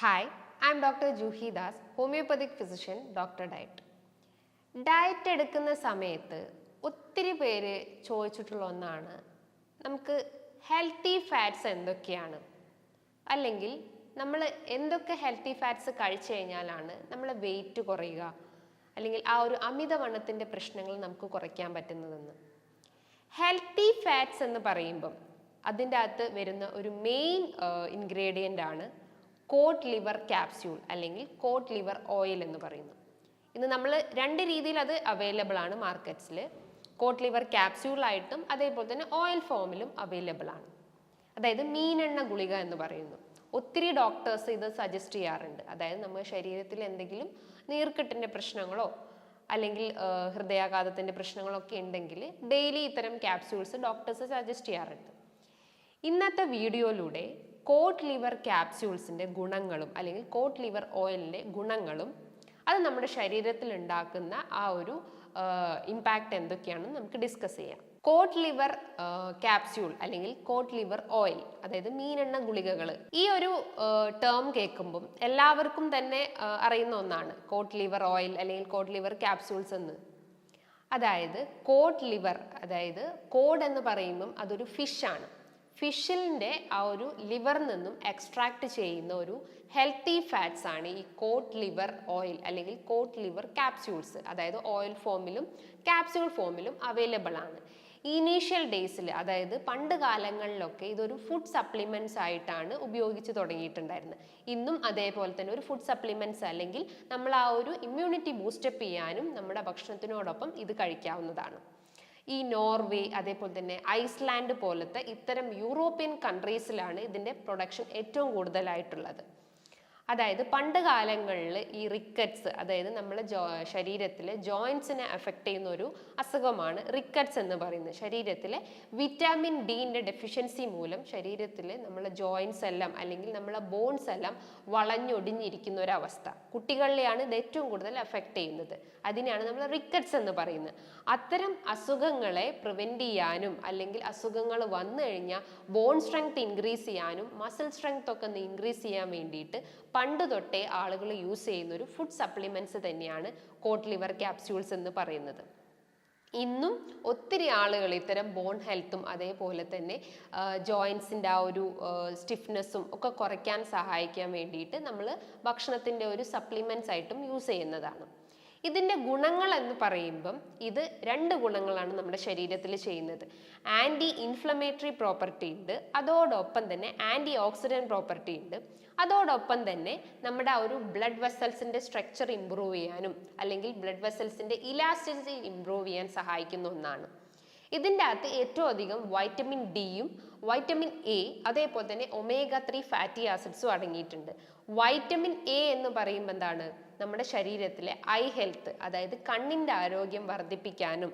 Hi I'm doctor Juhi Das homeopathic physician doctor diet diet എടുക്കുന്ന സമയത്ത് ഒത്തിരി പേര് ചോദിച്ചിട്ടുള്ള ഒന്നാണ് നമുക്ക് ഹെൽത്തി ഫാറ്റ്സ് എന്തൊക്കെയാണ്? അല്ലെങ്കിൽ നമ്മൾ എന്തൊക്കെ ഹെൽത്തി ഫാറ്റ്സ് കഴിച്ചു കഴിഞ്ഞാലാണ് നമ്മളെ വെയിറ്റ് കുറയുക? അല്ലെങ്കിൽ ആ ഒരു അമിതവണ്ണത്തിന്റെ പ്രശ്നങ്ങൾ നമുക്ക് കുറയ്ക്കാൻ പറ്റുന്നതെന്ന്. ഹെൽത്തി ഫാറ്റ്സ് എന്ന് പറയുമ്പം അതിന്റെ അകത്ത് വരുന്ന ഒരു മെയിൻ ഇൻഗ്രീഡിയന്റ് ആണ് കോട്ട് ലിവർ ക്യാപ്സ്യൂൾ അല്ലെങ്കിൽ കോട്ട് ലിവർ ഓയിൽ എന്ന് പറയുന്നു. ഇന്ന് നമ്മൾ രണ്ട് രീതിയിൽ അത് അവൈലബിൾ ആണ് മാർക്കറ്റ്സിൽ കോട്ട് ലിവർ ക്യാപ്സ്യൂളായിട്ടും അതേപോലെ തന്നെ ഓയിൽ ഫോമിലും അവൈലബിൾ ആണ്. അതായത് മീനെണ്ണ ഗുളിക എന്ന് പറയുന്നു. ഒത്തിരി ഡോക്ടേഴ്സ് ഇത് സജസ്റ്റ് ചെയ്യാറുണ്ട്. അതായത് നമ്മുടെ ശരീരത്തിൽ എന്തെങ്കിലും നീർക്കെട്ടിന്റെ പ്രശ്നങ്ങളോ അല്ലെങ്കിൽ ഹൃദയാഘാതത്തിന്റെ പ്രശ്നങ്ങളൊക്കെ ഉണ്ടെങ്കിൽ ഡെയിലി ഇത്തരം ക്യാപ്സ്യൂൾസ് ഡോക്ടേഴ്സ് സജസ്റ്റ് ചെയ്യാറുണ്ട്. ഇന്നത്തെ വീഡിയോയിലൂടെ കോട്ട് ലിവർ ക്യാപ്സ്യൂൾസിന്റെ ഗുണങ്ങളും അല്ലെങ്കിൽ കോട്ട് ലിവർ ഓയിലിന്റെ ഗുണങ്ങളും അത് നമ്മുടെ ശരീരത്തിൽ ഉണ്ടാക്കുന്ന ആ ഒരു ഇമ്പാക്റ്റ് എന്തൊക്കെയാണെന്ന് നമുക്ക് ഡിസ്കസ് ചെയ്യാം. കോട്ട് ലിവർ ക്യാപ്സ്യൂൾ അല്ലെങ്കിൽ കോട്ട് ലിവർ ഓയിൽ അതായത് മീനെണ്ണ ഗുളികകൾ ഈ ഒരു ടേം കേൾക്കുമ്പം എല്ലാവർക്കും തന്നെ അറിയുന്ന ഒന്നാണ് കോട്ട് ലിവർ ഓയിൽ അല്ലെങ്കിൽ കോട്ട് ലിവർ ക്യാപ്സ്യൂൾസ് എന്ന്. അതായത് കോട്ട് ലിവർ അതായത് കോഡ് എന്ന് പറയുമ്പം അതൊരു ഫിഷാണ് ഫിഷിന്റെ ആ ഒരു ലിവറിൽ നിന്നും എക്സ്ട്രാക്ട് ചെയ്യുന്ന ഒരു ഹെൽത്തി ഫാറ്റ്സ് ആണ് ഈ കോട്ട് ലിവർ ഓയിൽ അല്ലെങ്കിൽ കോട്ട് ലിവർ ക്യാപ്സ്യൂൾസ്. അതായത് ഓയിൽ ഫോമിലും ക്യാപ്സ്യൂൾ ഫോമിലും അവൈലബിൾ ആണ്. ഇനീഷ്യൽ ഡേയ്സിൽ അതായത് പണ്ട് കാലങ്ങളിലൊക്കെ ഇതൊരു ഫുഡ് സപ്ലിമെന്റ്സ് ആയിട്ടാണ് ഉപയോഗിച്ച് തുടങ്ങിയിട്ടുണ്ടായിരുന്നത്. ഇന്നും അതേപോലെ തന്നെ ഒരു ഫുഡ് സപ്ലിമെന്റ്സ് അല്ലെങ്കിൽ നമ്മൾ ആ ഒരു ഇമ്മ്യൂണിറ്റി ബൂസ്റ്റപ്പ് ചെയ്യാനും നമ്മുടെ ഭക്ഷണത്തിനോടൊപ്പം ഇത് കഴിക്കാവുന്നതാണ്. ഈ നോർവേ അതേപോലെ തന്നെ ഐസ്ലാൻഡ് പോലത്തെ ഇത്തരം യൂറോപ്യൻ കൺട്രീസിലാണ് ഇതിന്റെ പ്രൊഡക്ഷൻ ഏറ്റവും കൂടുതലായിട്ടുള്ളത്. അതായത് പണ്ട് കാലങ്ങളിൽ ഈ റിക്കറ്റ്സ് അതായത് നമ്മളെ ജോ ശരീരത്തിലെ ജോയിൻസിനെ അഫക്റ്റ് ചെയ്യുന്ന ഒരു അസുഖമാണ് റിക്കറ്റ്സ് എന്ന് പറയുന്നത്. ശരീരത്തിലെ വിറ്റാമിൻ ഡിന്റെ ഡെഫിഷ്യൻസി മൂലം ശരീരത്തിലെ നമ്മളെ ജോയിൻസ് എല്ലാം അല്ലെങ്കിൽ നമ്മളെ ബോൺസ് എല്ലാം വളഞ്ഞൊടിഞ്ഞിരിക്കുന്ന ഒരു അവസ്ഥ കുട്ടികളിലെയാണ് ഇത് ഏറ്റവും കൂടുതൽ അഫക്റ്റ് ചെയ്യുന്നത്. അതിനെയാണ് നമ്മൾ റിക്കറ്റ്സ് എന്ന് പറയുന്നത്. അത്തരം അസുഖങ്ങളെ പ്രിവെന്റ് ചെയ്യാനും അല്ലെങ്കിൽ അസുഖങ്ങൾ വന്നു കഴിഞ്ഞാൽ ബോൺ സ്ട്രെങ്ത് ഇൻക്രീസ് ചെയ്യാനും മസിൽ സ്ട്രെങ്ത് ഒക്കെ ഒന്ന് ഇൻക്രീസ് ചെയ്യാൻ വേണ്ടിയിട്ട് പണ്ട് തൊട്ടേ ആളുകൾ യൂസ് ചെയ്യുന്ന ഒരു ഫുഡ് സപ്ലിമെന്റ്സ് തന്നെയാണ് കോട്ട് ലിവർ ക്യാപ്സ്യൂൾസ് എന്ന് പറയുന്നത്. ഇന്നും ഒത്തിരി ആളുകൾ ഇത്തരം ബോൺ ഹെൽത്തും അതേപോലെ തന്നെ ജോയിൻസിന്റെ ആ ഒരു സ്റ്റിഫ്നെസ്സും ഒക്കെ കുറയ്ക്കാൻ സഹായിക്കാൻ വേണ്ടിയിട്ട് നമ്മൾ ഭക്ഷണത്തിന്റെ ഒരു സപ്ലിമെന്റ്സ് ആയിട്ടും യൂസ് ചെയ്യുന്നതാണ്. ഇതിന്റെ ഗുണങ്ങൾ എന്ന് പറയുമ്പം ഇത് രണ്ട് ഗുണങ്ങളാണ് നമ്മുടെ ശരീരത്തിൽ ചെയ്യുന്നത്. ആന്റി ഇൻഫ്ലമേറ്ററി പ്രോപ്പർട്ടി ഉണ്ട് അതോടൊപ്പം തന്നെ ആന്റി ഓക്സിഡന്റ് പ്രോപ്പർട്ടി ഉണ്ട്. അതോടൊപ്പം തന്നെ നമ്മുടെ ആ ഒരു ബ്ലഡ് വെസൽസിന്റെ സ്ട്രക്ചർ ഇമ്പ്രൂവ് ചെയ്യാനും അല്ലെങ്കിൽ ബ്ലഡ് വെസൽസിന്റെ ഇലാസ്റ്റിസിറ്റി ഇമ്പ്രൂവ് ചെയ്യാൻ സഹായിക്കുന്ന ഒന്നാണ്. ഇതിന്റെ അകത്ത് ഏറ്റവും അധികം വൈറ്റമിൻ ഡിയും വൈറ്റമിൻ എ അതേപോലെ തന്നെ ഒമേഗ ത്രീ ഫാറ്റി ആസിഡ്സും അടങ്ങിയിട്ടുണ്ട്. വൈറ്റമിൻ എ എന്ന് പറയുമ്പോൾ എന്താണ്? നമ്മുടെ ശരീരത്തിലെ ഐ ഹെൽത്ത് അതായത് കണ്ണിന്റെ ആരോഗ്യം വർദ്ധിപ്പിക്കാനും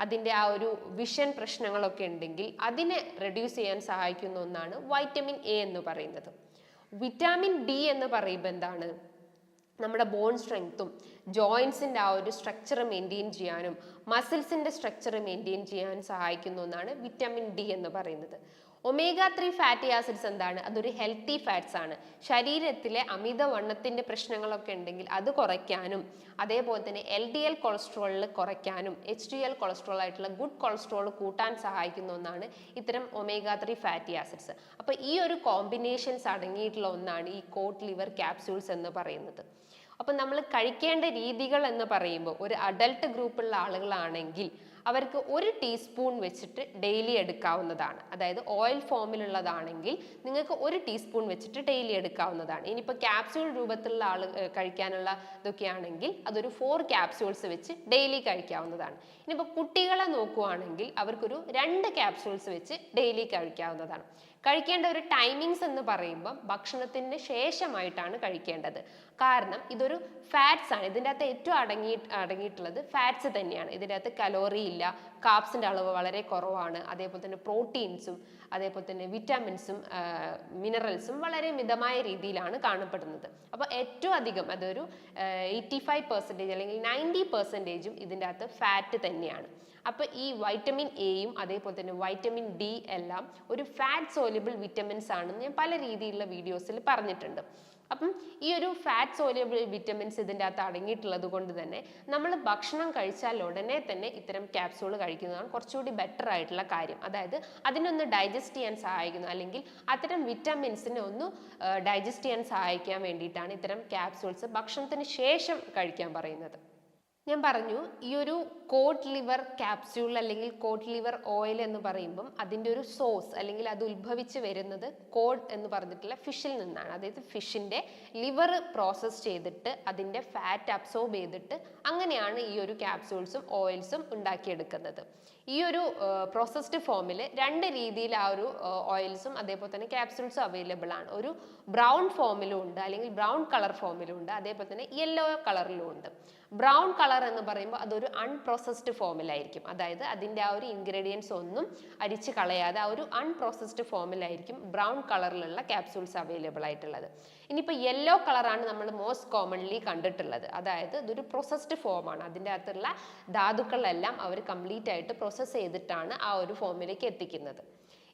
അതിന്റെ ആ ഒരു വിഷൻ പ്രശ്നങ്ങളൊക്കെ ഉണ്ടെങ്കിൽ അതിനെ റെഡ്യൂസ് ചെയ്യാൻ സഹായിക്കുന്ന ഒന്നാണ് വൈറ്റമിൻ എ എന്ന് പറയുന്നത്. വിറ്റാമിൻ ഡി എന്ന് പറയുമ്പോൾ എന്താണ്? നമ്മുടെ ബോൺ സ്ട്രെങ്ത്തും ജോയിൻസിന്റെ ആ ഒരു സ്ട്രക്ചർ മെയിന്റെയിൻ ചെയ്യാനും മസിൽസിന്റെ സ്ട്രക്ചർ മെയിന്റെയിൻ ചെയ്യാൻ സഹായിക്കുന്ന ഒന്നാണ് വിറ്റാമിൻ ഡി എന്ന് പറയുന്നത്. ഒമേഗ ത്രീ ഫാറ്റി ആസിഡ്സ് എന്താണ്? അതൊരു ഹെൽത്തി ഫാറ്റ്സ് ആണ്. ശരീരത്തിലെ അമിതവണ്ണത്തിന്റെ പ്രശ്നങ്ങളൊക്കെ ഉണ്ടെങ്കിൽ അത് കുറയ്ക്കാനും അതേപോലെ തന്നെ എൽ ഡി എൽ കൊളസ്ട്രോളിൽ കുറയ്ക്കാനും എച്ച് ഡി എൽ കൊളസ്ട്രോൾ ആയിട്ടുള്ള ഗുഡ് കൊളസ്ട്രോൾ കൂട്ടാൻ സഹായിക്കുന്ന ഒന്നാണ് ഇത്തരം ഒമേഗ ത്രീ ഫാറ്റി ആസിഡ്സ് അപ്പോൾ ഈ ഒരു കോമ്പിനേഷൻസ് അടങ്ങിയിട്ടുള്ള ഒന്നാണ് ഈ കോട്ട് ലിവർ ക്യാപ്സ്യൂൾസ് എന്ന് പറയുന്നത്. അപ്പം നമ്മൾ കഴിക്കേണ്ട രീതികൾ എന്ന് പറയുമ്പോൾ ഒരു അഡൾട്ട് ഗ്രൂപ്പുള്ള ആളുകളാണെങ്കിൽ അവർക്ക് ഒരു ടീസ്പൂൺ വെച്ചിട്ട് ഡെയിലി എടുക്കാവുന്നതാണ്. അതായത് ഓയിൽ ഫോമിലുള്ളതാണെങ്കിൽ നിങ്ങൾക്ക് ഒരു ടീസ്പൂൺ വെച്ചിട്ട് ഡെയിലി എടുക്കാവുന്നതാണ്. ഇനിയിപ്പോൾ ക്യാപ്സ്യൂൾ രൂപത്തിലുള്ള ആൾ കഴിക്കാനുള്ള ഇതൊക്കെയാണെങ്കിൽ അതൊരു ഫോർ ക്യാപ്സ്യൂൾസ് വെച്ച് ഡെയിലി കഴിക്കാവുന്നതാണ്. ഇനിയിപ്പോൾ കുട്ടികളെ നോക്കുവാണെങ്കിൽ അവർക്കൊരു രണ്ട് ക്യാപ്സ്യൂൾസ് വെച്ച് ഡെയിലി കഴിക്കാവുന്നതാണ്. കഴിക്കേണ്ട ഒരു ടൈമിങ്സ് എന്ന് പറയുമ്പം ഭക്ഷണത്തിന് ശേഷമായിട്ടാണ് കഴിക്കേണ്ടത്. കാരണം ഇതൊരു ഫാറ്റ്സ് ആണ്. ഇതിന്റെ അകത്ത് ഏറ്റവും അടങ്ങി അടങ്ങിയിട്ടുള്ളത് ഫാറ്റ്സ് തന്നെയാണ്. ഇതിന്റെ അകത്ത് കലോറി ഇല്ല. കാപ്സിന്റെ അളവ് വളരെ കുറവാണ്. അതേപോലെ തന്നെ പ്രോട്ടീൻസും അതേപോലെ തന്നെ വിറ്റാമിൻസും മിനറൽസും വളരെ മിതമായ രീതിയിലാണ് കാണപ്പെടുന്നത്. അപ്പോൾ ഏറ്റവും അധികം അതൊരു എയ്റ്റി ഫൈവ് പെർസെന്റേജ് അല്ലെങ്കിൽ നയന്റി പെർസെന്റേജും ഇതിന്റെ അകത്ത് ഫാറ്റ് തന്നെയാണ്. അപ്പോൾ ഈ വൈറ്റമിൻ എയും അതേപോലെ തന്നെ വൈറ്റമിൻ ഡി എല്ലാം ഒരു ഫാറ്റ് സോലിബിൾ വിറ്റമിൻസ് ആണെന്ന് ഞാൻ പല രീതിയിലുള്ള വീഡിയോസിൽ പറഞ്ഞിട്ടുണ്ട്. അപ്പം ഈ ഒരു ഫാറ്റ് സോലിയബിൾ വിറ്റമിൻസ് ഇതിന്റെ അകത്ത് അടങ്ങിയിട്ടുള്ളത് കൊണ്ട് തന്നെ നമ്മൾ ഭക്ഷണം കഴിച്ചാൽ ഉടനെ തന്നെ ഇത്തരം ക്യാപ്സൂൾ കഴിക്കുന്നതാണ് കുറച്ചുകൂടി ബെറ്റർ ആയിട്ടുള്ള കാര്യം. അതായത് അതിനൊന്ന് ഡൈജസ്റ്റ് ചെയ്യാൻ സഹായിക്കുന്നു. അല്ലെങ്കിൽ അത്തരം വിറ്റമിൻസിനെ ഒന്ന് ഡൈജസ്റ്റ് ചെയ്യാൻ സഹായിക്കാൻ വേണ്ടിയിട്ടാണ് ഇത്തരം ക്യാപ്സൂൾസ് ഭക്ഷണത്തിന് ശേഷം കഴിക്കാൻ പറയുന്നത്. ഞാൻ പറഞ്ഞു ഈ ഒരു കോട്ട് ലിവർ ക്യാപ്സ്യൂൾ അല്ലെങ്കിൽ കോട്ട് ലിവർ ഓയിൽ എന്ന് പറയുമ്പം അതിന്റെ ഒരു സോസ് അല്ലെങ്കിൽ അത് ഉത്ഭവിച്ച് വരുന്നത് കോഡ് എന്ന് പറഞ്ഞിട്ടുള്ള ഫിഷിൽ നിന്നാണ്. അതായത് ഫിഷിന്റെ ലിവർ പ്രോസസ്സ് ചെയ്തിട്ട് അതിന്റെ ഫാറ്റ് അബ്സോർബ് ചെയ്തിട്ട് അങ്ങനെയാണ് ഈ ഒരു ക്യാപ്സ്യൂൾസും ഓയിൽസും ഉണ്ടാക്കിയെടുക്കുന്നത്. ഈ ഒരു പ്രോസസ്ഡ് ഫോമിൽ രണ്ട് രീതിയിൽ ആ ഒരു ഓയിൽസും അതേപോലെ തന്നെ ക്യാപ്സ്യൂൾസും അവൈലബിൾ ആണ്. ഒരു ബ്രൗൺ ഫോമിലും ഉണ്ട് അല്ലെങ്കിൽ ബ്രൗൺ കളർ ഫോമിലും ഉണ്ട് അതേപോലെ തന്നെ യെല്ലോ കളറിലും ഉണ്ട്. ബ്രൗൺ കളർ എന്ന് പറയുമ്പോൾ അതൊരു അൺപ്രോസസ്ഡ് ഫോമിലായിരിക്കും അതായത് അതിന്റെ ആ ഒരു ഇൻഗ്രീഡിയൻസ് ഒന്നും അരിച്ച് കളയാതെ ആ ഒരു അൺപ്രോസസ്ഡ് ഫോമിലായിരിക്കും ബ്രൗൺ കളറിലുള്ള ക്യാപ്സൂൾസ് അവൈലബിൾ ആയിട്ടുള്ളത്. ഇനിയിപ്പോൾ യെല്ലോ കളറാണ് നമ്മൾ മോസ്റ്റ് കോമൺലി കണ്ടിട്ടുള്ളത്. അതായത് ഇതൊരു പ്രോസസ്ഡ് ഫോമാണ് അതിന്റെ അകത്തുള്ള ധാതുക്കളെല്ലാം അവർ കംപ്ലീറ്റ് ആയിട്ട് പ്രോസസ്സ് ചെയ്തിട്ടാണ് ആ ഒരു ഫോമിലേക്ക് എത്തിക്കുന്നത്.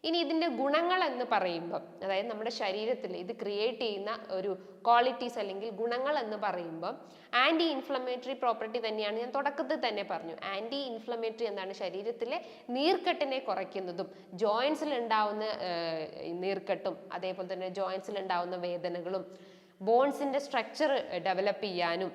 ഇനി ഇതിന്റെ ഗുണങ്ങൾ എന്ന് പറയുമ്പം അതായത് നമ്മുടെ ശരീരത്തിൽ ഇത് ക്രിയേറ്റ് ചെയ്യുന്ന ഒരു ക്വാളിറ്റീസ് അല്ലെങ്കിൽ ഗുണങ്ങൾ എന്ന് പറയുമ്പം ആന്റി ഇൻഫ്ലമേറ്ററി പ്രോപ്പർട്ടി തന്നെയാണ് ഞാൻ തുടക്കത്തിൽ തന്നെ പറഞ്ഞു. ആന്റി ഇൻഫ്ലമേറ്ററി എന്താണ് ശരീരത്തിലെ നീർക്കെട്ടിനെ കുറയ്ക്കുന്നതും ജോയിൻസിൽ ഉണ്ടാവുന്ന നീർക്കെട്ടും അതേപോലെ തന്നെ ജോയിൻസിൽ ഉണ്ടാവുന്ന വേദനകളും ബോൺസിന്റെ സ്ട്രക്ചർ ഡെവലപ്പ് ചെയ്യാനും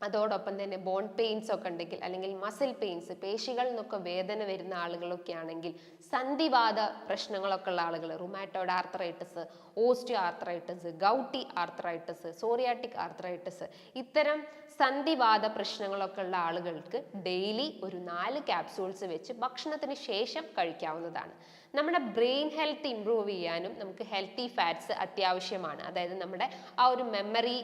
അതോടൊപ്പം തന്നെ ബോൺ പെയിൻസ് ഒക്കെ ഉണ്ടെങ്കിൽ അല്ലെങ്കിൽ മസിൽ പെയിൻസ് പേശികളിൽ നിന്നൊക്കെ വേദന വരുന്ന ആളുകളൊക്കെ ആണെങ്കിൽ സന്ധിവാത പ്രശ്നങ്ങളൊക്കെ ഉള്ള ആളുകൾ rheumatoid arthritis osteo arthritis gouty arthritis psoriatic arthritis ഇത്തരം സന്ധിവാത പ്രശ്നങ്ങളൊക്കെ ഉള്ള ആളുകൾക്ക് ഡെയിലി ഒരു നാല് ക്യാപ്സൂൾസ് വെച്ച് ഭക്ഷണത്തിന് ശേഷം കഴിക്കാവുന്നതാണ്. നമ്മുടെ ബ്രെയിൻ ഹെൽത്ത് ഇമ്പ്രൂവ് ചെയ്യാനും നമുക്ക് ഹെൽത്തി ഫാറ്റ്സ് അത്യാവശ്യമാണ്. അതായത് നമ്മുടെ ആ ഒരു മെമ്മറി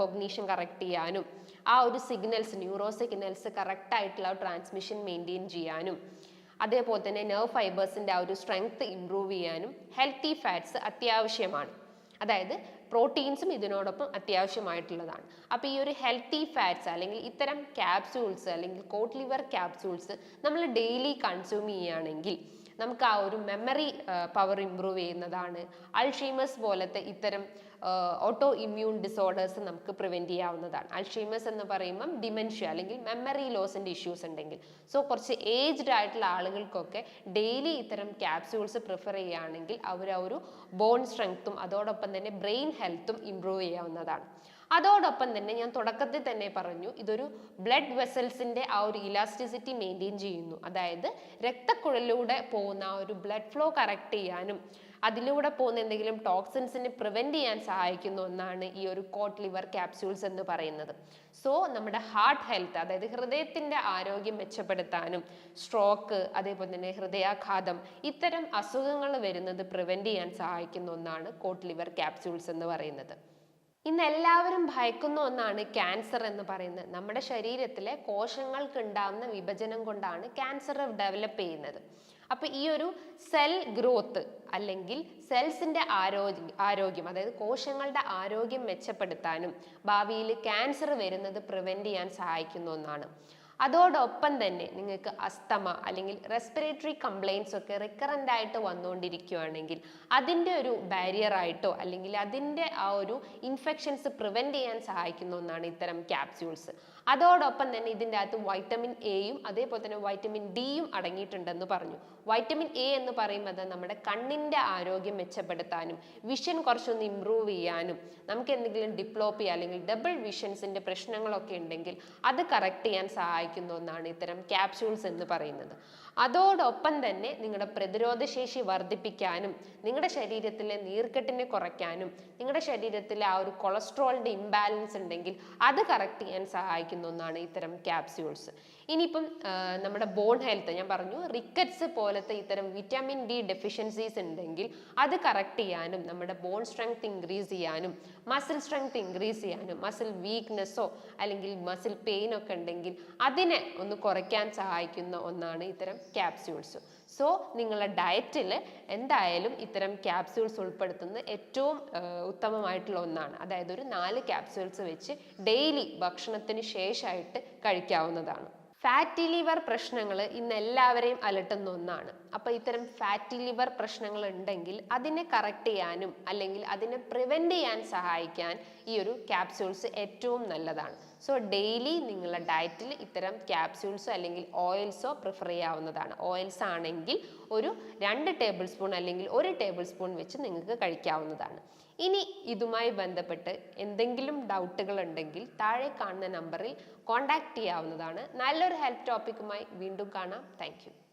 കൊഗ്നീഷൻ കറക്റ്റ് ചെയ്യാനും ആ ഒരു സിഗ്നൽസ് ന്യൂറോ സിഗ്നൽസ് കറക്റ്റ് ആയിട്ടുള്ള ട്രാൻസ്മിഷൻ മെയിന്റെയിൻ ചെയ്യാനും അതേപോലെ തന്നെ നെർവ് ഫൈബേഴ്സിന്റെ ആ ഒരു സ്ട്രെങ്ത് ഇമ്പ്രൂവ് ചെയ്യാനും ഹെൽത്തി ഫാറ്റ്സ് അത്യാവശ്യമാണ്. അതായത് പ്രോട്ടീൻസും ഇതിനോടൊപ്പം അത്യാവശ്യമായിട്ടുള്ളതാണ്. അപ്പോൾ ഈ ഒരു ഹെൽത്തി ഫാറ്റ്സ് അല്ലെങ്കിൽ ഇത്തരം ക്യാപ്സ്യൂൾസ് അല്ലെങ്കിൽ കോട്ട് ലിവർ ക്യാപ്സ്യൂൾസ് നമ്മൾ ഡെയിലി കൺസ്യൂം ചെയ്യുകയാണെങ്കിൽ നമുക്ക് ആ ഒരു മെമ്മറി പവർ ഇമ്പ്രൂവ് ചെയ്യുന്നതാണ്. അൾഷീമസ് പോലത്തെ ഇത്തരം ഓട്ടോ ഇമ്മ്യൂൺ ഡിസോർഡേഴ്സ് നമുക്ക് പ്രിവെന്റ് ചെയ്യാവുന്നതാണ്. അൾഷീമസ് എന്ന് പറയുമ്പം ഡിമെൻഷ്യ അല്ലെങ്കിൽ മെമ്മറി ലോസിന്റെ ഇഷ്യൂസ് ഉണ്ടെങ്കിൽ. സോ കുറച്ച് ഏജ്ഡ് ആയിട്ടുള്ള ആളുകൾക്കൊക്കെ ഡെയിലി ഇത്തരം ക്യാപ്സ്യൂൾസ് പ്രിഫർ ചെയ്യുകയാണെങ്കിൽ അവർ ആ ഒരു ബോൺ സ്ട്രെങ്ത്തും അതോടൊപ്പം തന്നെ ബ്രെയിൻ ഹെൽത്തും ഇമ്പ്രൂവ് ചെയ്യാവുന്നതാണ്. അതോടൊപ്പം തന്നെ ഞാൻ തുടക്കത്തിൽ തന്നെ പറഞ്ഞു ഇതൊരു ബ്ലഡ് വെസൽസിന്റെ ആ ഒരു ഇലാസ്റ്റിസിറ്റി മെയിന്റെയിൻ ചെയ്യുന്നു. അതായത് രക്തക്കുഴലിലൂടെ പോകുന്ന ആ ഒരു ബ്ലഡ് ഫ്ലോ കറക്റ്റ് ചെയ്യാനും അതിലൂടെ പോകുന്ന എന്തെങ്കിലും ടോക്സിൻസിനെ പ്രിവെന്റ് ചെയ്യാൻ സഹായിക്കുന്ന ഒന്നാണ് ഈ ഒരു കോട്ട് ലിവർ ക്യാപ്സ്യൂൾസ് എന്ന് പറയുന്നത്. സോ നമ്മുടെ ഹാർട്ട് ഹെൽത്ത് അതായത് ഹൃദയത്തിന്റെ ആരോഗ്യം മെച്ചപ്പെടുത്താനും സ്ട്രോക്ക് അതേപോലെ തന്നെ ഹൃദയാഘാതം ഇത്തരം അസുഖങ്ങൾ വരുന്നത് പ്രിവെന്റ് ചെയ്യാൻ സഹായിക്കുന്ന ഒന്നാണ് കോട്ട് ലിവർ ക്യാപ്സ്യൂൾസ് എന്ന് പറയുന്നത്. ഇന്ന് എല്ലാവരും ഭയക്കുന്ന ഒന്നാണ് ക്യാൻസർ എന്ന് പറയുന്നത്. നമ്മുടെ ശരീരത്തിലെ കോശങ്ങൾക്ക് ഉണ്ടാകുന്ന വിഭജനം കൊണ്ടാണ് ക്യാൻസർ ഡെവലപ്പ് ചെയ്യുന്നത്. അപ്പൊ ഈ ഒരു സെൽ ഗ്രോത്ത് അല്ലെങ്കിൽ സെൽസിന്റെ ആരോഗ്യം ആരോഗ്യം അതായത് കോശങ്ങളുടെ ആരോഗ്യം മെച്ചപ്പെടുത്താനും ഭാവിയിൽ ക്യാൻസർ വരുന്നത് പ്രിവെന്റ് ചെയ്യാൻ സഹായിക്കുന്ന ഒന്നാണ്. അതോടൊപ്പം തന്നെ നിങ്ങൾക്ക് അസ്തമ അല്ലെങ്കിൽ റെസ്പിറേറ്ററി കംപ്ലയിൻസ് ഒക്കെ റിക്കറന്റ് ആയിട്ട് വന്നുകൊണ്ടിരിക്കുകയാണെങ്കിൽ അതിന്റെ ഒരു ബാരിയർ ആയിട്ടോ അല്ലെങ്കിൽ അതിന്റെ ആ ഒരു ഇൻഫെക്ഷൻസ് പ്രിവെന്റ് ചെയ്യാൻ സഹായിക്കുന്ന ഒന്നാണ് ഇത്തരം ക്യാപ്സ്യൂൾസ് അതോടൊപ്പം തന്നെ ഇതിന്റെ അകത്ത് വൈറ്റമിൻ എയും അതേപോലെ തന്നെ വൈറ്റമിൻ ഡിയും അടങ്ങിയിട്ടുണ്ടെന്ന് പറഞ്ഞു. വൈറ്റമിൻ എ എന്ന് പറയുന്നത് നമ്മുടെ കണ്ണിന്റെ ആരോഗ്യം മെച്ചപ്പെടുത്താനും വിഷൻ കുറച്ചൊന്ന് ഇമ്പ്രൂവ് ചെയ്യാനും നമുക്ക് എന്തെങ്കിലും ഡിപ്ലോപ്പി അല്ലെങ്കിൽ ഡബിൾ വിഷൻസിന്റെ പ്രശ്നങ്ങളൊക്കെ ഉണ്ടെങ്കിൽ അത് കറക്റ്റ് ചെയ്യാൻ സഹായിക്കുന്ന ഒന്നാണ് ഇത്തരം ക്യാപ്സ്യൂൾസ് എന്ന് പറയുന്നത്. അതോടൊപ്പം തന്നെ നിങ്ങളുടെ പ്രതിരോധശേഷി വർദ്ധിപ്പിക്കാനും നിങ്ങളുടെ ശരീരത്തിലെ നീർക്കെട്ടിനെ കുറയ്ക്കാനും നിങ്ങളുടെ ശരീരത്തിലെ ആ ഒരു കൊളസ്ട്രോളിന്റെ ഇംബാലൻസ് ഉണ്ടെങ്കിൽ അത് കറക്റ്റ് ചെയ്യാൻ സഹായിക്കുന്ന ഒന്നാണ് ഇത്തരം ക്യാപ്സ്യൂൾസ് ഇനിയിപ്പം നമ്മുടെ ബോൺ ഹെൽത്ത് ഞാൻ പറഞ്ഞു റിക്കറ്റ്സ് പോലത്തെ ഇത്തരം വിറ്റാമിൻ ഡി ഡെഫിഷ്യൻസീസ് ഉണ്ടെങ്കിൽ അത് കറക്റ്റ് ചെയ്യാനും നമ്മുടെ ബോൺ സ്ട്രെങ്ത് ഇൻക്രീസ് ചെയ്യാനും മസിൽ സ്ട്രെങ്ത് ഇൻക്രീസ് ചെയ്യാനും മസിൽ വീക്ക്നെസ്സോ അല്ലെങ്കിൽ മസിൽ പെയിൻ ഒക്കെ ഉണ്ടെങ്കിൽ അതിനെ ഒന്ന് കുറയ്ക്കാൻ സഹായിക്കുന്ന ഒന്നാണ് ഇത്തരം ക്യാപ്സ്യൂൾസ് സോ നിങ്ങളുടെ ഡയറ്റിൽ എന്തായാലും ഇത്തരം ക്യാപ്സ്യൂൾസ് ഉൾപ്പെടുത്തുന്നത് ഏറ്റവും ഉത്തമമായിട്ടുള്ള ഒന്നാണ്. അതായത് ഒരു നാല് ക്യാപ്സ്യൂൾസ് വെച്ച് ഡെയിലി ഭക്ഷണത്തിന് ശേഷമായിട്ട് കഴിക്കാവുന്നതാണ്. ഫാറ്റി ലിവർ പ്രശ്നങ്ങൾ ഇന്ന് എല്ലാവരെയും അലട്ടുന്ന ഒന്നാണ്. അപ്പോൾ ഇത്തരം ഫാറ്റി ലിവർ പ്രശ്നങ്ങൾ ഉണ്ടെങ്കിൽ അതിനെ കറക്റ്റ് ചെയ്യാനും അല്ലെങ്കിൽ അതിനെ പ്രിവെന്റ് ചെയ്യാൻ സഹായിക്കാൻ ഈ ഒരു ക്യാപ്സ്യൂൾസ് ഏറ്റവും നല്ലതാണ്. സോ ഡെയിലി നിങ്ങളുടെ ഡയറ്റിൽ ഇത്തരം ക്യാപ്സ്യൂൾസോ അല്ലെങ്കിൽ ഓയിൽസോ പ്രിഫർ ചെയ്യാവുന്നതാണ്. ഓയിൽസ് ആണെങ്കിൽ ഒരു രണ്ട് ടേബിൾ സ്പൂൺ അല്ലെങ്കിൽ ഒരു ടേബിൾ സ്പൂൺ വെച്ച് നിങ്ങൾക്ക് കഴിക്കാവുന്നതാണ്. ഇനി ഇതുമായി ബന്ധപ്പെട്ട് എന്തെങ്കിലും ഡൗട്ടുകൾ ഉണ്ടെങ്കിൽ താഴെ കാണുന്ന നമ്പറിൽ കോൺടാക്റ്റ് ചെയ്യാവുന്നതാണ്. നല്ലൊരു ഹെൽപ്പ് ടോപ്പിക്കുമായി വീണ്ടും കാണാം. താങ്ക്